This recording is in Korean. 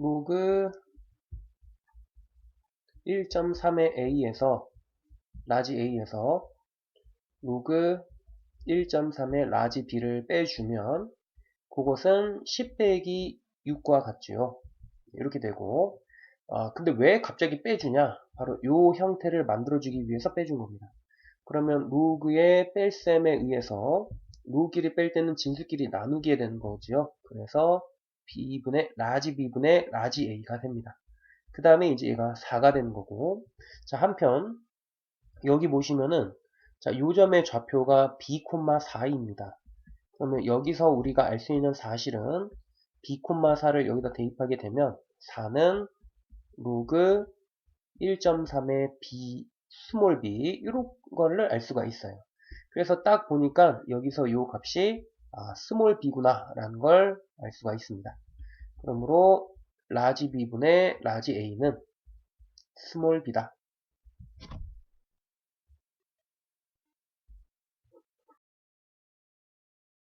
로그 1.3의 a에서 라지 a에서 로그 1.3의 라지 b를 빼주면 그것은 10 빼기 6과 같죠. 이렇게 되고 아, 근데 왜 갑자기 빼주냐? 바로 이 형태를 만들어주기 위해서 빼준 겁니다. 그러면 로그의 뺄셈에 의해서 로끼리 뺄 때는 진수끼리 나누게 되는 거지요. 그래서 b분의 라지 b분의 라지 a가 됩니다. 그 다음에 이제 얘가 4가 되는 거고 자 한편 여기 보시면은 자 요점의 좌표가 b, 4입니다. 그러면 여기서 우리가 알 수 있는 사실은 b, 4를 여기다 대입하게 되면 4는 로그 1.3의 b 스몰 b 이런 거를 알 수가 있어요. 그래서 딱 보니까 여기서 이 값이 아, 스몰 b구나 라는 걸 알 수가 있습니다. 그러므로 라지 b분의 라지 a는 스몰 b다.